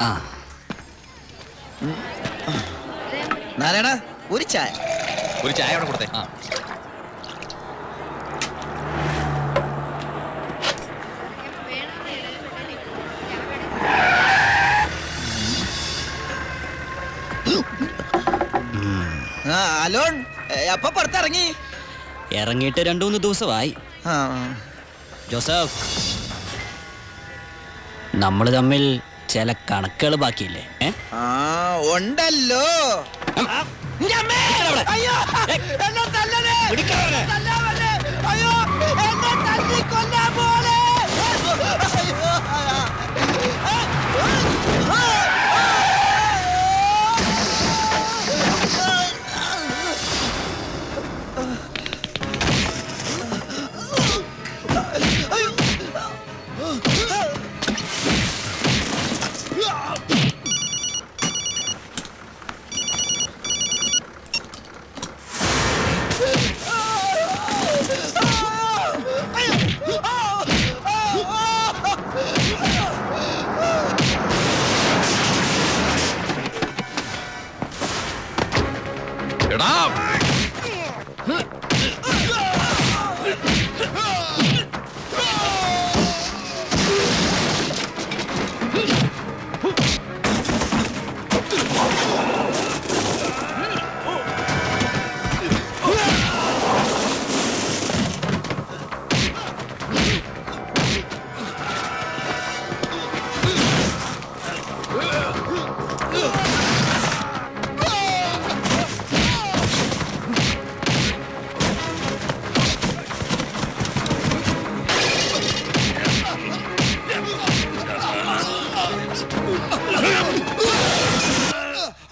ആ. നാരായണ ഒരു ചായ. ഒരു ചായ അവിടെ കൊടുത്തേ. ആ. അലോൺ അപ്പൊ പുറത്തിറങ്ങി. ഇറങ്ങിയിട്ട് രണ്ടു മൂന്ന് ദിവസമായി. ആ. ജോസഫ് നമ്മൾ തമ്മിൽ ചില കണക്കുകൾ ബാക്കിയില്ലേ? ആ ഉണ്ടല്ലോ! അയ്യോ,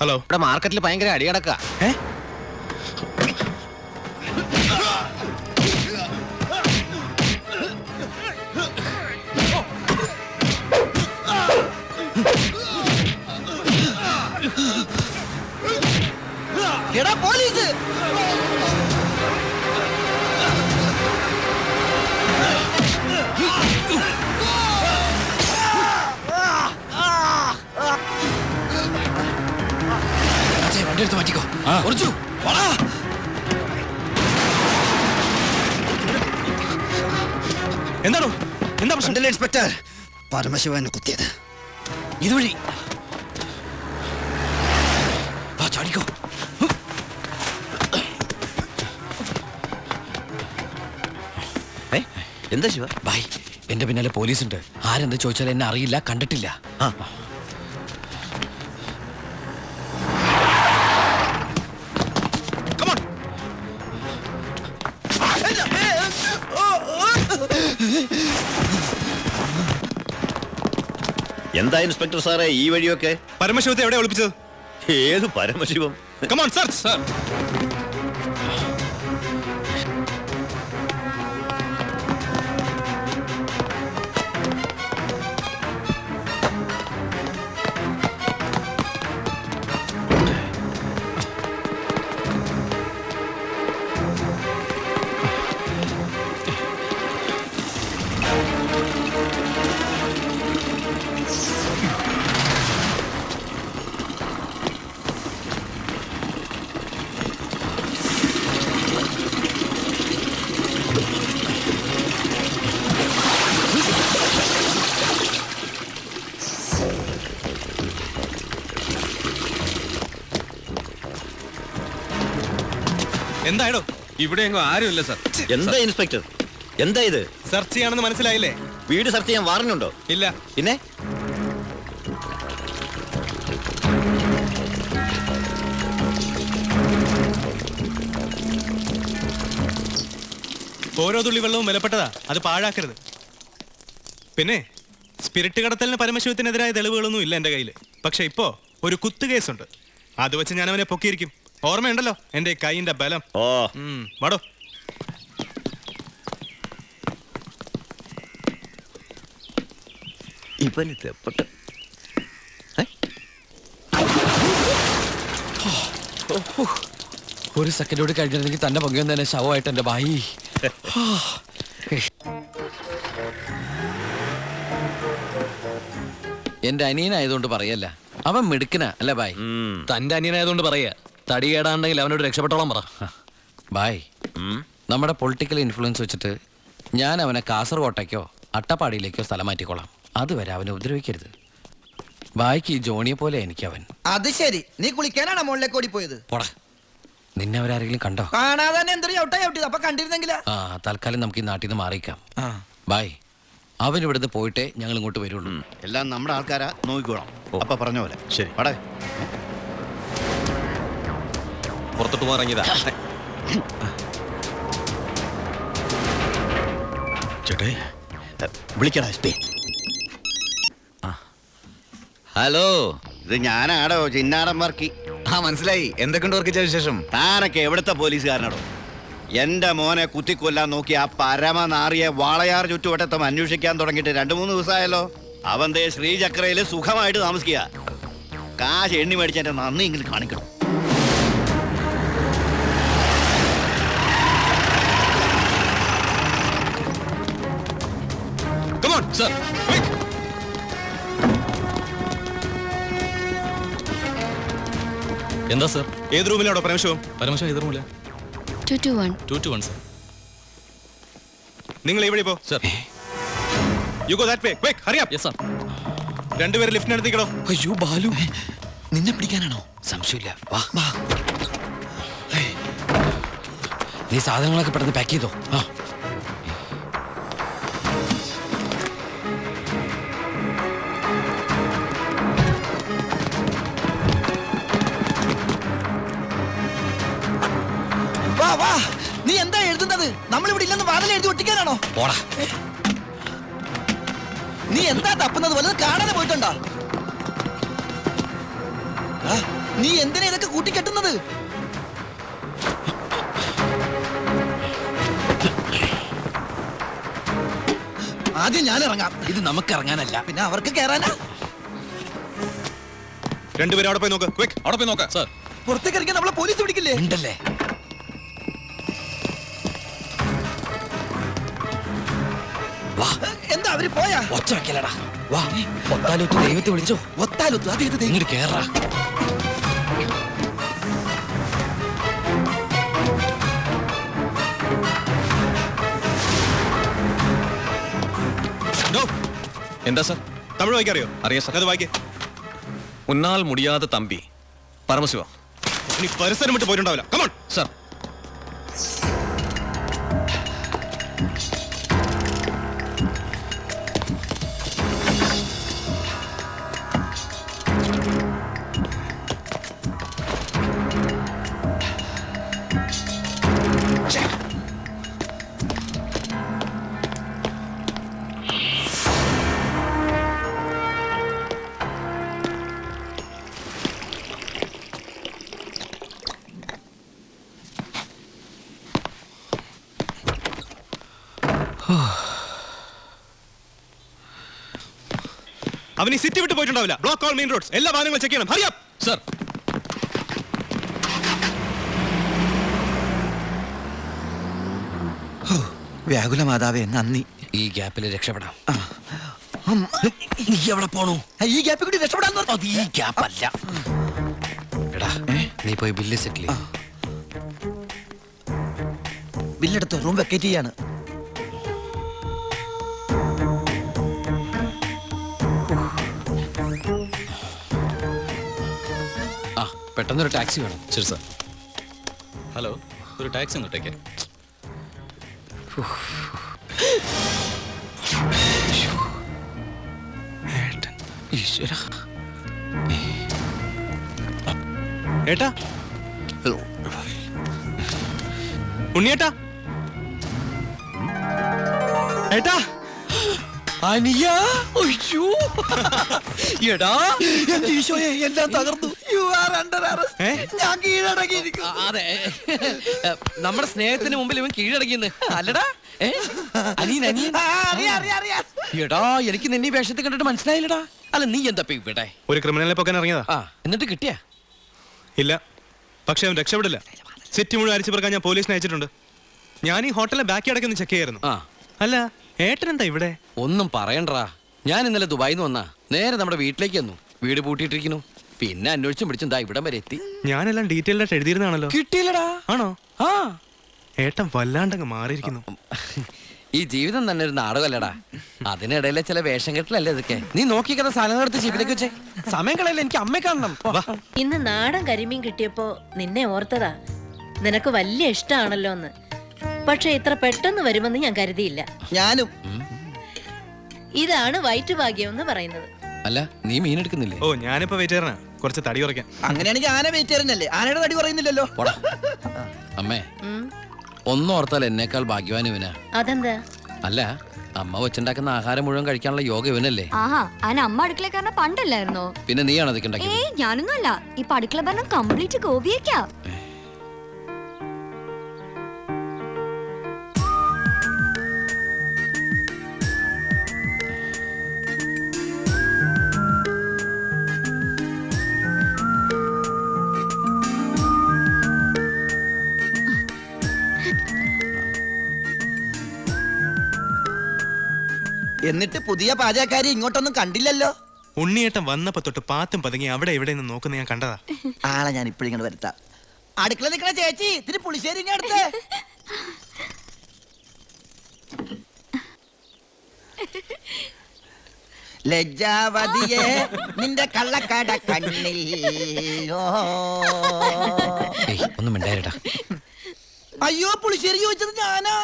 ഹലോ ഇവിടെ മാർക്കറ്റിൽ ഭയങ്കര അടി എന്താ പ്രശ്നം ഉണ്ടല്ലോ ഇൻസ്പെക്ടർ? പരമശിവനെ കുത്തിയത്. ഇതുവഴി. വാ ചാടിക്കോ. എന്താ ശിവ? ബൈ എന്റെ പിന്നാലെ പോലീസ് ഉണ്ട് ആരെന്ത് ചോദിച്ചാൽ എന്നെ അറിയില്ല കണ്ടിട്ടില്ല. ആ. എന്താ ഇൻസ്പെക്ടർ സാറേ ഈ വഴിയൊക്കെ? പരമശിവത്തെ എവിടെ ഒളിപ്പിച്ചത്? ഏത് Paramasivam? Come on sir sir എന്തായടോ? ഇവിടെ എങ്ങോ ആരുമില്ല സർ. എന്താ ഇൻസ്പെക്ടർ? എന്താ ഇത്? സെർച്ച് ചെയ്യാണെന്ന് മനസ്സിലായില്ലേ? വീട് സെർച്ച് ചെയ്യാൻ വാറന്നുണ്ടോ ഇല്ല. പിന്നെ? ഓരോ തുള്ളി വെള്ളവും വിലപ്പെട്ടതാ. അത് പാഴാക്കരുത്. പിന്നെ സ്പിരിറ്റ് കടത്തലിന് പരമശിവത്തിനെതിരായ തെളിവുകളൊന്നും ഇല്ല എന്റെ കയ്യിൽ പക്ഷെ ഇപ്പോ ഒരു കുത്തു കേസുണ്ട്. അത് വെച്ച് ഞാൻ അവനെ പൊക്കിയിരിക്കും. ഓർമ്മയുണ്ടല്ലോ എന്റെ കൈയിന്റെ ബലം. ഓ. മടോ വാടോ. ഇത് എപ്പട്ട് ഒരു സെക്കൻഡോട് കഴിഞ്ഞിരുന്നെങ്കിൽ തന്റെ പങ്കുവൻ തന്നെ ശവമായിട്ട് എന്റെ ഭായി എന്റെ അനിയനായതുകൊണ്ട് പറയല്ല. അവൻ മിടുക്കനാ അല്ല ബായ്. തന്റെ അനിയനായതുകൊണ്ട് പറയാ. തടി കേടാണ്ടെങ്കിൽ അവനോട് രക്ഷപ്പെട്ടോളാം പറ. ബായ്. നമ്മുടെ പൊളിറ്റിക്കൽ ഇൻഫ്ലുവൻസ് വെച്ചിട്ട് ഞാൻ അവനെ കാസർകോട്ടയ്ക്കോ അട്ടപ്പാടിയിലേക്കോ സ്ഥലം മാറ്റിക്കോളാം. അതുവരെ അവനെ ഉപദ്രവിക്കരുത്. ബായ്ക്ക് ഈ ജോണിയെ പോലെ എനിക്ക് അവൻ അത് ശരി. നീ കുളിക്കാനാണ് മുകളിലേക്ക് ഓടിപ്പോയത്? പോടാ. നിന്നെ അവരാരെങ്കിലും കണ്ടോ? കാണാതെ തന്നെ എന്തൊരു ചവിട്ടാ ചവിട്ടിയത്? അപ്പൊ കണ്ടിരുന്നെങ്കിലാ. ആ തൽക്കാലം നമുക്ക് ഈ നാട്ടിൽ നിന്ന് മാറിയിക്കാം. ബായ്. അവൻ ഇവിടുന്ന് പോയിട്ടേ ഞങ്ങൾ ഇങ്ങോട്ട് വരുള്ളൂ. എല്ലാം നമ്മുടെ ആൾക്കാരാ. നോക്കിക്കോളാം. അപ്പൊ പറഞ്ഞ പോലെ. ശരി. പടേ. പുറത്തോട്ട് മാറങ്ങിയതാ ചേട്ടേ വിളിക്കടാ എസ് പി. ഹലോ. ഇത് ഞാനാടോ ചിന്നാടൻ വർക്കി. ആ മനസ്സിലായി. എന്തൊക്കെയുണ്ട് വർക്കിച്ച വിശേഷം? താനൊക്കെ എവിടുത്തെ പോലീസുകാരനാടോ? എന്റെ മോനെ കുത്തിക്കൊല്ലാൻ നോക്കി ആ പരമനാറിയെ വാളയാർ ചുറ്റുവട്ടത്തും അന്വേഷിക്കാൻ തുടങ്ങിയിട്ട് രണ്ടു മൂന്ന് ദിവസമായല്ലോ. അവൻ ദേ ശ്രീചക്രയിൽ സുഖമായിട്ട് താമസിക്കുക. കാശ് എണ്ണി മേടിച്ചതിന്റെ നന്ദി എങ്കിലും കാണിക്കണം? Come on, sir. Quick. എന്താ സർ ഏത് റൂമിലാണോ പരമശിവം? പരമശം എതിർമില്ല two two one two two one sir നിങ്ങൾ ഇവിടെ പോ. Sir you go that way quick hurry up yes sir രണ്ടുപേരും ലിഫ്റ്റിനടുത്തേക്കടോ അയ്യോ ബാലു. നിന്നെ പിടിക്കാനാണോ? സംശയമില്ല. വാ വാ. നീ സാധനങ്ങളൊക്കെ പെട്ടെന്ന് പാക്ക് ചെയ്തോ? ആ. പോടാ. നീ എന്താ തപ്പുന്നത്? വല്ലതും കാണാതെ പോയിട്ടുണ്ടോ? നീ എന്തിനാ ഇതൊക്കെ കൂട്ടിക്കെട്ടുന്നത്? ആദ്യം ഞാൻ ഇറങ്ങാം ഇത് നമുക്ക് ഇറങ്ങാനല്ല പിന്നെ അവർക്ക് കയറാനാ രണ്ടുപേരും അവിടെ പോയി നോക്ക്. ക്വിക്ക് അവിടെ പോയി നോക്കാം. സർ പുറത്തേക്ക് ഇറങ്ങിയാൽ നമ്മളെ പോലീസ് പിടിക്കില്ലേ? ഉണ്ടല്ലേ? വാ. എന്താ അവർ പോയാ? ഒച്ച വെക്കലടാ വാ. ഒത്താലൊത്ത് ദൈവത്തെ വിളിച്ചോ. ഒത്താലൊത്തു അദ്ദേഹത്തെ ഇങ്ങോട്ട് കേറാ. എന്താ സർ? തമിഴ് വായിക്കറിയോ? അറിയാം സർ. അത് വായിക്കേ. ഉന്നാൽ മുടിയാതെ തമ്പി. പരമശിവ. ഇനി പരിസരം വിട്ട് പോയിട്ടുണ്ടാവില്ല. കമോൺ സർ അവൻ ഈ സിറ്റി വിട്ട് പോയിട്ടുണ്ടാവില്ല. ബ്ലോക്ക് ഓൾ മെയിൻ റോഡ്സ് എല്ലാ വാഹനങ്ങളും ചെക്ക് ചെയ്യണം. ഹറി സർ വ്യാകുല മാതാവേ നന്ദി. ഈ ഗ്യാപ്പിൽ രക്ഷപ്പെടാം. നീ എവിടെ പോണു? ഈ ഗ്യാപ്പിൽ കൂടി രക്ഷപ്പെടാൻ. അത് ഈ ഗ്യാപ്പ് അല്ല എടാ നീ പോയി ബില്ല് സെറ്റിൽ ബില്ലെടുത്ത് റൂം വെക്കേറ്റ് ചെയ്യാണ്. പെട്ടെന്നൊരു ടാക്സി വേണം. ശരി സാർ. ഹലോ ഒരു ടാക്സി ഒന്നിട്ടേക്ക് ഈശ്വര. ഏട്ടാ. ഉണ്ണിയേട്ടാ. ഏട്ടാ. അനിയ എടാ എന്റെ ഈശോയെ എല്ലാം തകർന്നു. യു ആർ അണ്ടർ അറസ്റ്റ് ഞാൻ കീഴടങ്ങിയിരിക്കും അതെ. നമ്മുടെ സ്നേഹത്തിന് മുമ്പിൽ ഇവൻ കീഴടങ്ങിയെന്ന്. അല്ലടാ. എടാ എനിക്ക് നിന്നെ വേഷത്തിൽ കണ്ടിട്ട് മനസ്സിലായില്ലടാ. അല്ല നീ എന്താ ഇവിടെ? ഒരു ക്രിമിനലിനെ പൊക്കാൻ ഇറങ്ങിയതാ. ആ എന്നിട്ട് കിട്ടിയാ? ഇല്ല. പക്ഷെ അവൻ രക്ഷപ്പെടില്ല. സിറ്റി മുഴുവൻ അരിച്ചു പറക്കാൻ ഞാൻ പോലീസിനെ അയച്ചിട്ടുണ്ട്. ഞാൻ ഈ ഹോട്ടലിലെ ബാക്കി അടക്കൊന്ന് ചെക്ക് ചെയ്യായിരുന്നു. ആ. അല്ല ഏട്ടൻ എന്താ ഇവിടെ? ഒന്നും പറയണ്ടാ ഞാൻ ഇന്നലെ ദുബായിന്ന് വന്നാ നേരെ നമ്മുടെ വീട്ടിലേക്ക് വന്നു. വീട് പൂട്ടിയിട്ടിരിക്കുന്നു. പിന്നെ അന്വേഷിച്ചും പിടിച്ചും ദാ ഇവിടം വരെ എത്തി. ഞാനെല്ലാം ഡീറ്റെയിൽ ആയിട്ട് എഴുതിയിരുന്നാണല്ലോ. കിട്ടിയില്ലടാ. ആണോ? ആ. ഏട്ടൻ വല്ലാണ്ടങ്ങ് മാറിയിരിക്കുന്നു. ഈ ജീവിതം തന്നെ ഒരു നാടകമല്ലടാ. അതിനിടയിലെ ചില വേഷം കെട്ടലല്ലേ ഇതൊക്കെ? നീ നോക്കിക്കുന്ന സാധനം എടുത്ത് ജീവിതത്തിലേക്ക് വെച്ചേ. സമയം കളയല്ലേ എനിക്ക് അമ്മയെ കാണണം. വാ. ഇന്ന് നാടൻ കരിമീൻ കിട്ടിയപ്പോ നിന്നെ ഓർത്തതാ. നിനക്ക് വലിയ ഇഷ്ടമാണല്ലോ എന്ന്. പക്ഷെ ഇത്ര പെട്ടെന്ന് വരുമെന്ന് ഞാൻ കരുതിയില്ല. ഞാനും. ഇതാണ് വയറ്റുഭാഗ്യം എന്ന് പറയുന്നത്. അല്ല നീ മീൻ എടുക്കുന്നില്ലേ? ഓ ഞാനിപ്പോ വെയിറ്റ് ചെയ്യണ കുറച്ച് തടി കുറയ്ക്കാൻ. അങ്ങനെയാണെങ്കിൽ ആന വെയിറ്റ് ചെയ്യുന്നല്ലേ ആനയുടെ തടി കുറയുന്നില്ലല്ലോ. പോടാ. അമ്മേ. ഒന്നോർത്താൽ എന്നേക്കാൾ ഭാഗ്യവാൻ ഇവനാ. അതെന്താ? അല്ല അമ്മ വെച്ചുണ്ടാക്കുന്ന ആഹാരം മുഴുവൻ കഴിക്കാനുള്ള യോഗ ഇവനല്ലേ? ആഹാ ആന അമ്മ അടുക്കളക്കാരനെ പണ്ടല്ലായിരുന്നോ? പിന്നെ നീയാണ് അതൊക്കെ ഉണ്ടാക്കിയത്? ഏയ് ഞാനൊന്നും അല്ല ഇപ്പൊ അടുക്കള ഭരണം കംപ്ലീറ്റ് ഗോപിയേക്കാ. എന്നിട്ട് പുതിയ പാചകക്കാരി ഇങ്ങോട്ടൊന്നും കണ്ടില്ലല്ലോ. ഉണ്ണിയേട്ടൻ വന്നപ്പോ തൊട്ട് പാത്തും പതുങ്ങി അവിടെ ഇവിടെ നിന്ന് നോക്കുന്ന ഞാൻ കണ്ടതാ. ആളെ ഞാൻ ഇപ്പോഴിങ്ങനെ വരുത്താം. അടുക്കള നിൽക്കണ ചേച്ചി ഇത്തിരി പുളിശ്ശേരി അടുത്ത് ലജ്ജാവതിയെ നിന്റെ കള്ളക്കട കണ്ണിൽ. ഓ. ഏയ് ഒന്നും മിണ്ടായിരടാ. അയ്യോ പുളിശ്ശേരി ചോദിച്ചത് ഞാനാ.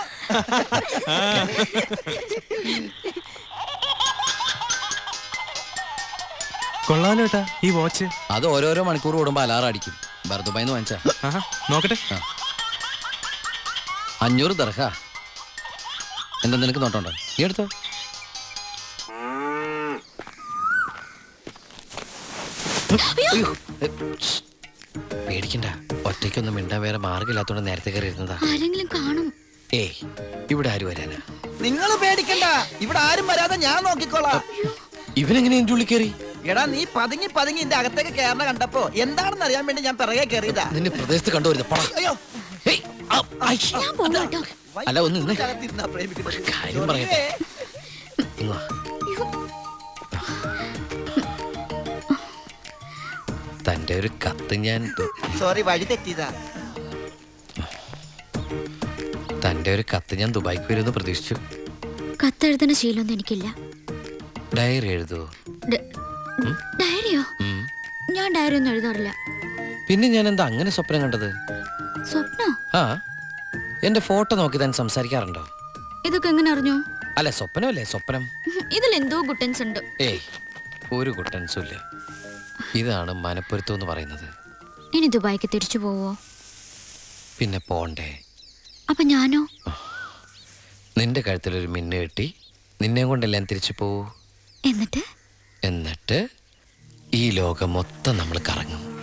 കൊള്ളാലോ ഏട്ടാ ഈ വാച്ച് അത് ഓരോരോ മണിക്കൂർ കൂടുമ്പോ അലാറം അടിക്കും. ബർദുബായിന്ന് വാങ്ങിച്ചാ. ആഹാ നോക്കട്ടെ. അഞ്ഞൂറ് ദർഹ. എന്താ നിനക്ക് നോട്ടുണ്ടോ നീ എടുത്തോ. അയ്യോ. ഏ, ശ്ശ്. പേടിക്കണ്ട. ഒറ്റയ്ക്കൊന്നും മിണ്ടാൻ വേറെ മാർഗമില്ലാത്തോണ്ട് നേരത്തെ കയറി ഇരുന്നതാ ആരെങ്കിലും കാണും. ഏയ് ഇവിടെ ആര് വരാനാ. നിങ്ങൾ പേടിക്കണ്ട. ഇവിടെ ആരും വരാതെ ഞാൻ നോക്കിക്കോളാം. ഇവനെങ്ങനെ എന്റെ ഉള്ളിൽ കയറി? എടാ നീ പതുങ്ങി പതുങ്ങി എന്റെ അകത്തേക്ക് കയറണ കണ്ടപ്പോ എന്താണെന്ന് അറിയാൻ വേണ്ടി ഞാൻ പിറകെ കയറിയതാ നിന്നെ പ്രദേശത്ത് കണ്ടുവരുന്നത് പടാ. അയ്യോ. ഹേയ്, ആ, ഐ. ഞാൻ പോവാ കേട്ടോ. അല്ല, ഒന്ന് നിന്നെ. അകത്തിരുന്നാ പ്രേമിക്കുന്നത്. കാര്യം പറയട്ടെ. ഇങ്ങ് വാ. തന്റെ ഒരു കത്ത് ഞാൻ സോറി വഴി തെറ്റിയതാ. തന്റെ ഒരു കത്ത് ഞാൻ ദുബായിക്ക് വരുമെന്ന് പ്രതീക്ഷിച്ചു. കത്തെഴുതുന്ന ശീലമൊന്നും എനിക്കില്ല. ഡയറി എഴുതുവോ? ഡ- ഡയറിയോ? ഉം. ഞാൻ ഡയറി ഒന്നും എഴുതാറില്ല. പിന്നെ ഞാൻ എന്താ അങ്ങനെ സ്വപ്നം കണ്ടത്? സ്വപ്നോ? ആ. എന്റെ ഫോട്ടോ നോക്കി താൻ സംസാരിക്കാറുണ്ടോ? ഇതൊക്കെ എങ്ങനെ അറിഞ്ഞു? അല്ല സ്വപ്നമല്ലേ സ്വപ്നം. ഇതിൽ എന്തോ ഗുട്ടൻസ് ഉണ്ട്. ഏയ് ഒരു കുട്ടൻസും ഇല്ല. ഇതാണ് മനപ്പൊരുത്തം എന്ന് പറയുന്നത്. ഇനി ദുബായിക്ക് തിരിച്ചു പോവോ? പിന്നെ പോണ്ടേ. അപ്പൊ ഞാനോ? നിന്റെ കഴുത്തിൽ ഒരു മിന്നു കെട്ടി നിന്നെ കൊണ്ടെല്ലാം തിരിച്ചു പോവൂ? എന്നിട്ട്? എന്നിട്ട് ഈ ലോകം മൊത്തം നമ്മൾ കറങ്ങും.